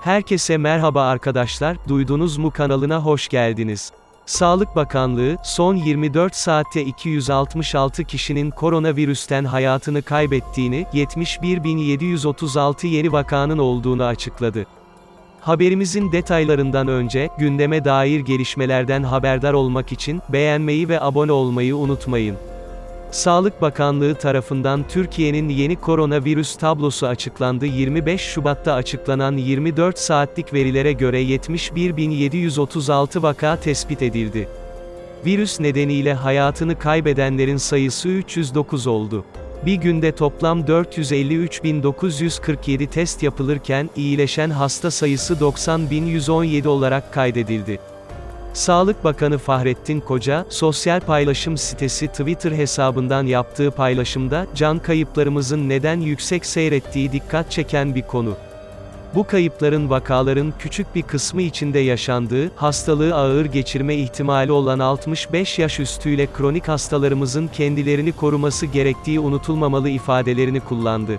Herkese merhaba arkadaşlar, duydunuz mu kanalına hoş geldiniz. Sağlık Bakanlığı, son 24 saatte 266 kişinin koronavirüsten hayatını kaybettiğini, 71.736 yeni vakanın olduğunu açıkladı. Haberimizin detaylarından önce, gündeme dair gelişmelerden haberdar olmak için, beğenmeyi ve abone olmayı unutmayın. Sağlık Bakanlığı tarafından Türkiye'nin yeni koronavirüs tablosu açıklandı. 25 Şubat'ta açıklanan 24 saatlik verilere göre 71.736 vaka tespit edildi. Virüs nedeniyle hayatını kaybedenlerin sayısı 309 oldu. Bir günde toplam 453.947 test yapılırken, iyileşen hasta sayısı 90.117 olarak kaydedildi. Sağlık Bakanı Fahrettin Koca, sosyal paylaşım sitesi Twitter hesabından yaptığı paylaşımda, can kayıplarımızın neden yüksek seyrettiği dikkat çeken bir konu. Bu kayıpların vakaların küçük bir kısmı içinde yaşandığı, hastalığı ağır geçirme ihtimali olan 65 yaş üstüyle kronik hastalarımızın kendilerini koruması gerektiği unutulmamalı ifadelerini kullandı.